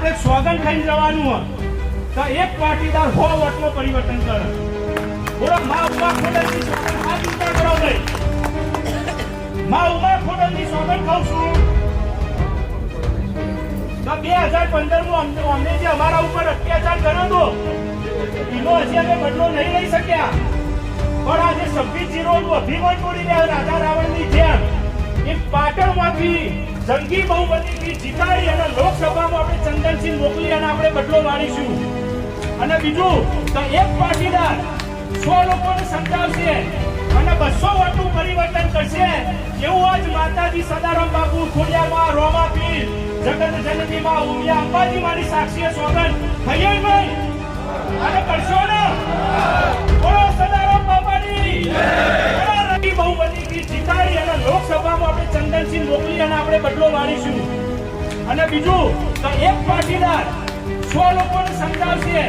આપણે સ્વાગત ખાઈને જવાનું હોય. તો એક પાટીદાર હો વટમાં પરિવર્તન કરે. બોલો, મા ઉમા ખોડલની હાથ ઊંચા કરો ભાઈ મા ઉમા ખોડલની સ્વાગત ખાઉં છું. તો બે હજાર પંદરમાં અમને જે અમારા ઉપર અત્યાચાર કર્યો હતો, એનો હજી અમે બદલો નહીં લઈ શક્યા. પણ આજે છવ્વીસ જીરો અભિમાન તોડીને આ રાજા રાવણની જેમ. એક પાટણમાંથી જંગી બહુમતીથી જીતાડી અને લોકસભામાં આપણે ચંદનસિંહ મોકલી અને આપણે બદલો માણીશું અને બીજું, તો એક પાટીદાર સો લોકોને સમજાવશે અને બસો વોટનું પરિવર્તન કરશે એવું આજ માતાજી સદારામ બાપુ ખોડિયામાં રોમા પીર જગત જનની માં ઉમિયા અંબાજી મારી સાક્ષીએ સોગંદ થઈએ ભાઈ અને કરશો ને બોલો સદારામ બાપાની. રવિ બહુમતીથી જીતાડી અને લોકસભામાં આપણે ચંદનસિંહ મોકલી અને આપણે બદલો માણીશું અને બીજું તો એક પાટીદાર સો લોકોને સમજાવશે.